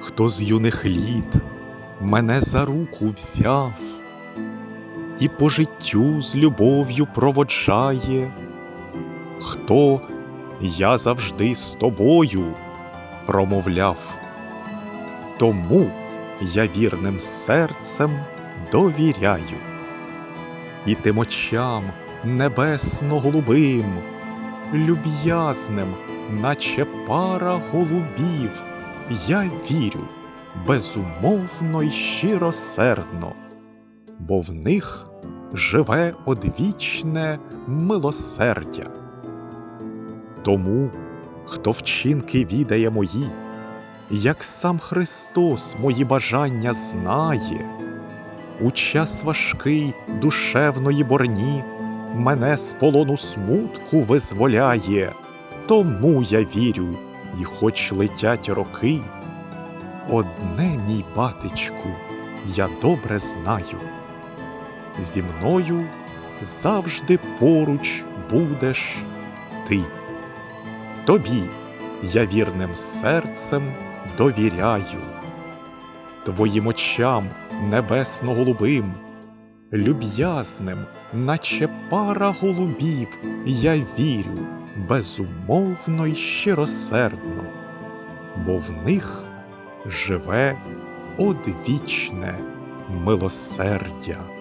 хто з юних літ мене за руку взяв і по життю з любов'ю проводжає, хто я завжди з тобою промовляв, тому я вірним серцем довіряю, і тим очам небесно-голубим, люб'язним, наче пара голубів, я вірю безумовно й щиросердно, бо в них живе одвічне милосердя. Тому, хто вчинки відає мої, як сам Христос мої бажання знає, у час важкий душевної борні мене з полону смутку визволяє, тому я вірю, і хоч летять роки, одне, мій батечку, я добре знаю, зі мною завжди поруч будеш ти. Тобі я вірним серцем довіряю, Твоїм очам небесно-голубим, люб'язним, наче пара голубів, я вірю безумовно й щиросердно, бо в них живе одвічне милосердя.